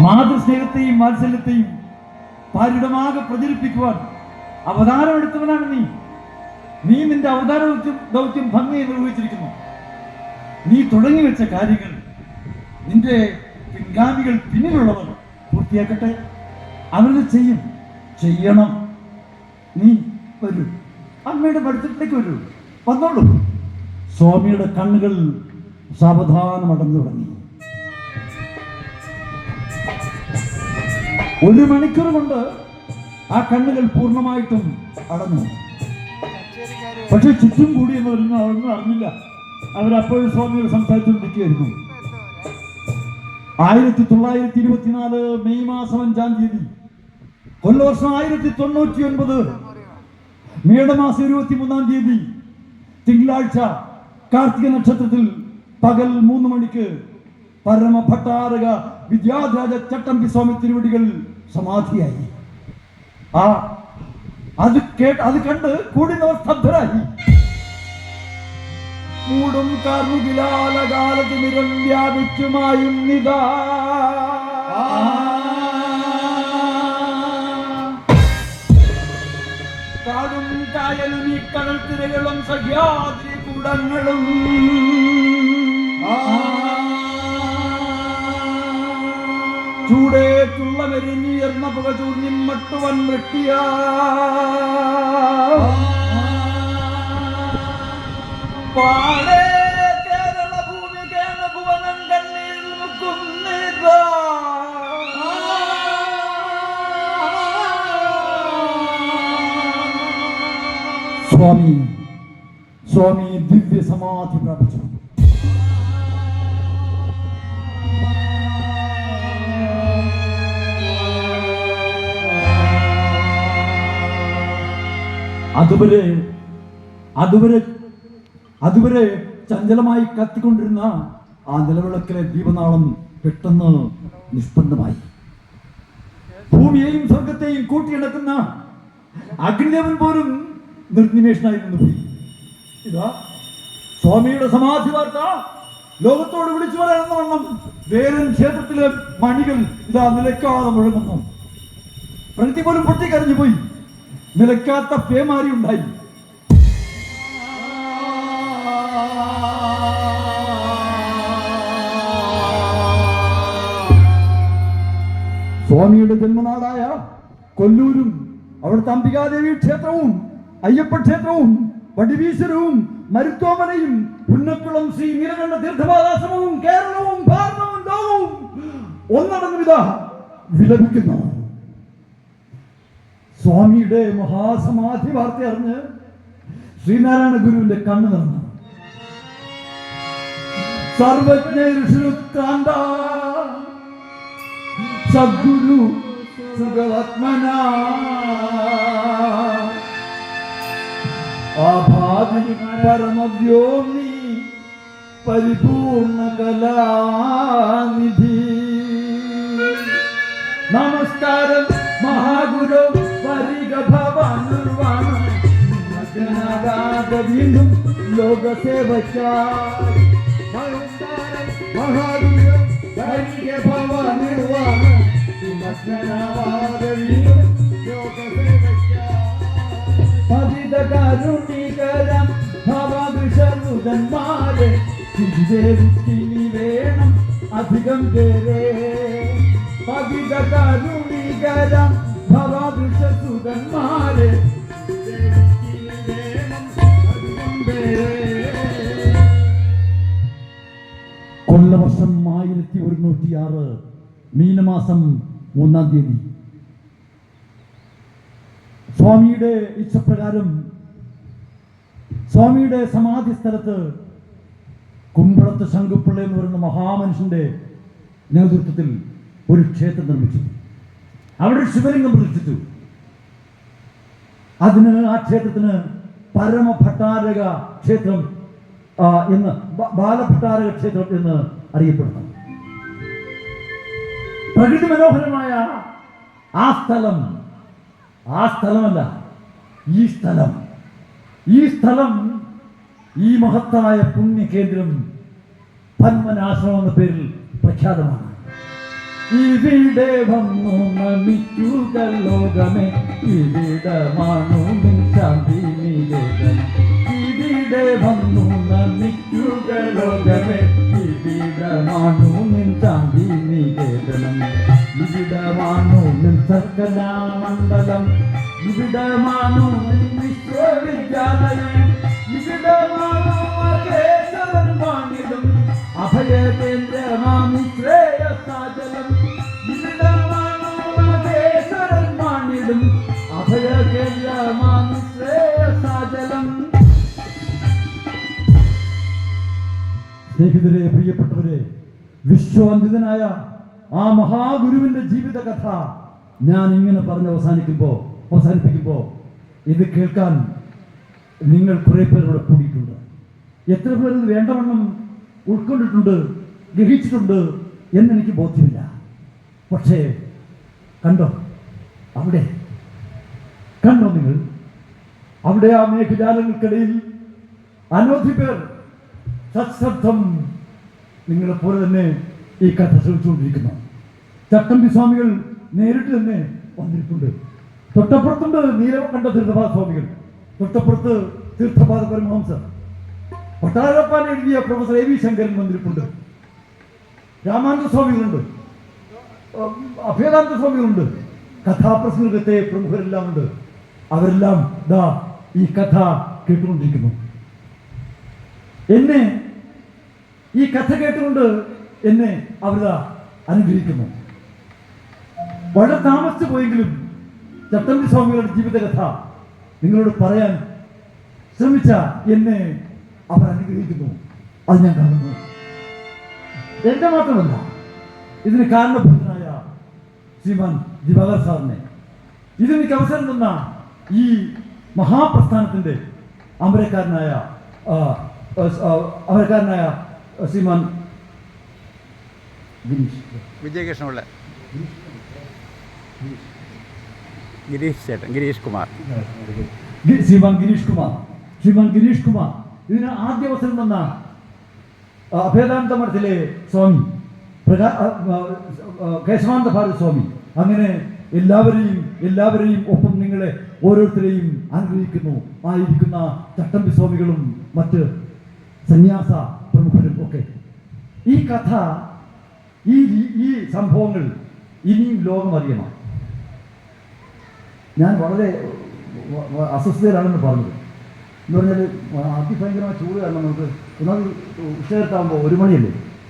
മാതൃസ്നേഹത്തെയും വാത്സല്യത്തെയും പാരിടമാകെ പ്രചരിപ്പിക്കുവാൻ അവതാരം എടുത്തവനാണ് നീ. നീ നിന്റെ അവതാര ദൗത്യം ഭംഗിയെ നിർവഹിച്ചിരിക്കുന്നു. നീ തുടങ്ങി വെച്ച കാര്യങ്ങൾ നിന്റെ പിൻഗാമികൾ പിന്നിലുള്ളവർ പൂർത്തിയാക്കട്ടെ. അവരത് ചെയ്യും. ചെയ്യണം. നീ വരൂ. അമ്മയുടെ പഠിത്തത്തിലേക്ക് വരൂ. വന്നോളൂ. സ്വാമിയുടെ കണ്ണുകൾ സാവധാനം അടഞ്ഞു തുടങ്ങി. ഒരു മണിക്കൂർ കൊണ്ട് ആ കണ്ണുകൾ പൂർണമായിട്ടും അടഞ്ഞു. പക്ഷെ ചുറ്റും കൂടി എന്ന് വരുന്ന അതൊന്നും അറിഞ്ഞില്ല. അവരപ്പോഴും സ്വാമികൾ സംസാരിച്ചുകൊണ്ടിരിക്കുകയായിരുന്നു. ആയിരത്തി തൊള്ളായിരത്തി ഇരുപത്തിനാല് മെയ് മാസം അഞ്ചാം തീയതി കൊല്ലവർഷം ആയിരത്തി തൊണ്ണൂറ്റി ഒൻപത് മേടമാസം ഇരുപത്തി മൂന്നാം തീയതി തിങ്കളാഴ്ച കാർത്തിക നക്ഷത്രത്തിൽ പകൽ മൂന്ന് മണിക്ക് പരമഭട്ടാരക വിദ്യാധരാജ ചട്ടമ്പി സ്വാമി തിരുവടികൾ സമാധിയായി. ആ അത് കേട്ട് അത് കണ്ട് കൂടി സ്തബ്ധരായി. മൂടും കാർമുകിലാലകാലത്ത് നിരം വ്യാപിച്ചുമായും നിതാ. കാടും കായലും ഈ കടൽ തിരകളും സഹ്യാദ്രി കൂടങ്ങളും. ചൂടേറ്റുള്ള മെരിഞ്ഞുയർന്ന പുക ചൂർന്നിമ്മട്ടുവൻ വെട്ടിയ. പാടേ കേരള ഭൂമി കേരള ഭുവനം കണ്ണീരിൽ മുക്കുന്നിതാ സ്വാമി സ്വാമി ദിവ്യ സമാധി പ്രാപിച്ചു അതുവരെ അതുവരെ അതുവരെ ചഞ്ചലമായി കത്തിക്കൊണ്ടിരുന്ന ആ നിലവിളക്കിലെ ദീപനാളം പെട്ടെന്ന് നിഷ്പന്നമായി ഭൂമിയെയും സ്വർഗത്തെയും കൂട്ടിയിണക്കുന്ന അഗ്നിദേവൻ പോലും നിർനിമേഷനായി നിന്നുപോയി. ഇതാ സ്വാമിയുടെ സമാധി വാർത്ത. ലോകത്തോട് വിളിച്ചു പറയാനെന്ന വണ്ണം വേലൻ ക്ഷേത്രത്തിലെ മണികൾ ഇതാ നിലക്കാതെ മുഴങ്ങുന്നു. പ്രകൃതി പോലും പൊട്ടിക്കരഞ്ഞു പോയി നിലയ്ക്കാത്ത പേമാരി ഉണ്ടായി. സ്വാമിയുടെ ജന്മനാടായ കൊല്ലൂരും അവിടുത്തെ അംബികാദേവി ക്ഷേത്രവും അയ്യപ്പ ക്ഷേത്രവും വടിവീശ്വരവും മരുത്തോമനയും പുന്നക്കുളം ശ്രീ നീലകണ്ഠ തീർത്ഥപാദാശ്രമവും കേരളവും ഭാരതവും ലോകവും ഒന്നടങ്കം വിധ വിലപിക്കുന്നു. സ്വാമിയുടെ മഹാസമാധി വാർത്ത അറിഞ്ഞ് ശ്രീനാരായണ ഗുരുവിന്റെ കണ്ണു നിറഞ്ഞു. സർവജ്ഞ ഋഷിരുത്കാന്ത സദ്ഗുരു സുഖവത്മന ആഭാതി പരമവ്യോമി പരിപൂർണ കലാനിധി വീണ്ടും ലോകസേവക്കായി നമസ്കാരം മഹാഗുരു വരിക ഭവാനുർവാണ മഗ്നാകാത വീണ്ടും പതിത കരുണികരം ഭവവിഷനുതന്മാരെ ചിന്തേവിച്ചിനി വേണം അധികം പേരെ. പതിത കരുണികരം ഭവവിഷസുതന്മാരെ ചിന്തേവിച്ചിനി കൊല്ലവർഷം ആയിരത്തി ഒരുന്നൂറ്റി ആറ് മീനമാസം മൂന്നാം തീയതി. സ്വാമിയുടെ ഇച്ഛപ്രകാരം സ്വാമിയുടെ സമാധി സ്ഥലത്ത് കുമ്പളത്ത് ശങ്കുപ്പിള്ള എന്ന് പറയുന്ന മഹാമനുഷ്യന്റെ നേതൃത്വത്തിൽ ഒരു ക്ഷേത്രം നിർമ്മിച്ചു. അവിടെ ശിവലിംഗം പ്രതിഷ്ഠിച്ചു. അതിന് ആ ക്ഷേത്രത്തിന് പരമഭട്ടാരക ക്ഷേത്രം എന്ന് ബാലഭട്ടാരക ക്ഷേത്രം എന്ന് അറിയപ്പെടുന്നു പ്രകൃതി മനോഹരമായ ആ സ്ഥലം ആ സ്ഥലമല്ല ഈ സ്ഥലം. ഈ സ്ഥലം ഈ മഹത്തായ പുണ്യ കേന്ദ്രം പന്മനാശ്രമം എന്ന പേരിൽ പ്രഖ്യാതമാണ്. ഇവിടെ വന്നു നമിക്കുക ലോകമേ ഇവിടമാണു ശാന്തി ഇവിടെ വന്നു നമിക്കുക ലോകമേ നിൻ സകലാമണ്ഡലം ഇവിടമാണു നിൻ വിശ്വവിദ്യാലയം? ഇവിടമാണു മഹേശ്വരൻ വാണിടും അഭയകേന്ദ്രമാമി ശ്രേയസാചലം? ഇവിടമാണു സ്നേഹിതരെ പ്രിയപ്പെട്ടവരെ വിശ്വാന്തിതനായ ആ മഹാഗുരുവിന്റെ ജീവിത കഥ ഞാൻ ഇങ്ങനെ പറഞ്ഞ് അവസാനിക്കുമ്പോൾ അവസാനിപ്പിക്കുമ്പോൾ ഇത് കേൾക്കാൻ നിങ്ങൾ കുറെ ഇവിടെ കൂടിയിട്ടുണ്ട്. എത്ര പേർ ഇത് വേണ്ടവണ്ണം ഉൾക്കൊണ്ടിട്ടുണ്ട് ഗ്രഹിച്ചിട്ടുണ്ട് എന്നെനിക്ക് ബോധ്യമില്ല. പക്ഷേ കണ്ടോ? അവിടെ കണ്ടോ നിങ്ങൾ? അവിടെ ആ മേഘജാലങ്ങൾക്കിടയിൽ അനവധി പേർ സശ്രദ്ധം നിങ്ങളെ പോലെ തന്നെ ഈ കഥ ശ്രമിച്ചുകൊണ്ടിരിക്കുന്നു ചട്ടമ്പി സ്വാമികൾ നേരിട്ട് തന്നെ വന്നിട്ടുണ്ട് തൊട്ടപ്പുറത്തുണ്ട് നീലകണ്ഠ തീർത്ഥപാദ സ്വാമികൾ. തൊട്ടപ്പുറത്ത് തീർത്ഥപാദ പരമഹംസർ പട്ടാരപ്പാൻ എഴുതിയ പ്രൊഫസർ എ വി ശങ്കരൻ വന്നിരിപ്പുണ്ട്. രാമാനന്ദ സ്വാമികളുണ്ട്. അഭേദാനന്ദ സ്വാമികളുണ്ട്. കഥാപ്രസംഗത്തെ പ്രമുഖരെല്ലാം ഉണ്ട്. അവരെല്ലാം ദാ ഈ കഥ കേട്ടുകൊണ്ടിരിക്കുന്നു. എന്നെ ഈ കഥ കേട്ടുകൊണ്ട് എന്നെ അവരിതാ അനുഗ്രഹിക്കുന്നു. വളരെ താമസിച്ചു പോയെങ്കിലും ചട്ടമ്പി സ്വാമികളുടെ ജീവിതകഥ നിങ്ങളോട് പറയാൻ ശ്രമിച്ച എന്നെ അവർ അനുഗ്രഹിക്കുന്നു. അത് ഞാൻ കാണുന്നു. എന്റെ മാത്രമല്ല ഇതിന് കാരണഭൂതനായ ശ്രീമാൻ ദിവാകർ സാറിനെ ഇതിനെനിക്ക് അവസരം തന്ന ഈ മഹാപ്രസ്ഥാനത്തിന്റെ അമരക്കാരനായ അമരക്കാരനായ ഗിരീഷ്. വിജയകൃഷ്ണപിള്ള. ഗിരീഷ് ചേട്ടൻ ഗിരീഷ് കുമാർ. ശ്രീമാൻ ഗിരീഷ് കുമാർ. ശ്രീമാൻ ഗിരീഷ് കുമാർ. ഇതിന് ആദ്യ അവസരം വന്ന അഭേദാനന്ദ മഠത്തിലെ സ്വാമി പ്രകാ കേശവാനന്ദ ഭാരത സ്വാമി. അങ്ങനെ എല്ലാവരെയും എല്ലാവരെയും ഒപ്പം നിങ്ങളെ ഓരോരുത്തരെയും അനുഗ്രഹിക്കുന്നു. ആയിരിക്കുന്ന ചട്ടമ്പി സ്വാമികളും മറ്റ് സന്യാസ പ്രമുഖരും ഈ കഥ ഈ ഈ സംഭവങ്ങൾ ഇനിയും ലോകം അറിയണം. ഞാൻ വളരെ അസ്വസ്ഥതയിലാണെന്ന് പറഞ്ഞത്. എന്ന് പറഞ്ഞാൽ അതിഭയങ്കരമായ ചൂട് കാരണം നമുക്ക് ഒന്നാമത് ഉച്ചനേരത്താകുമ്പോൾ ഒരു മണിയല്ലേ?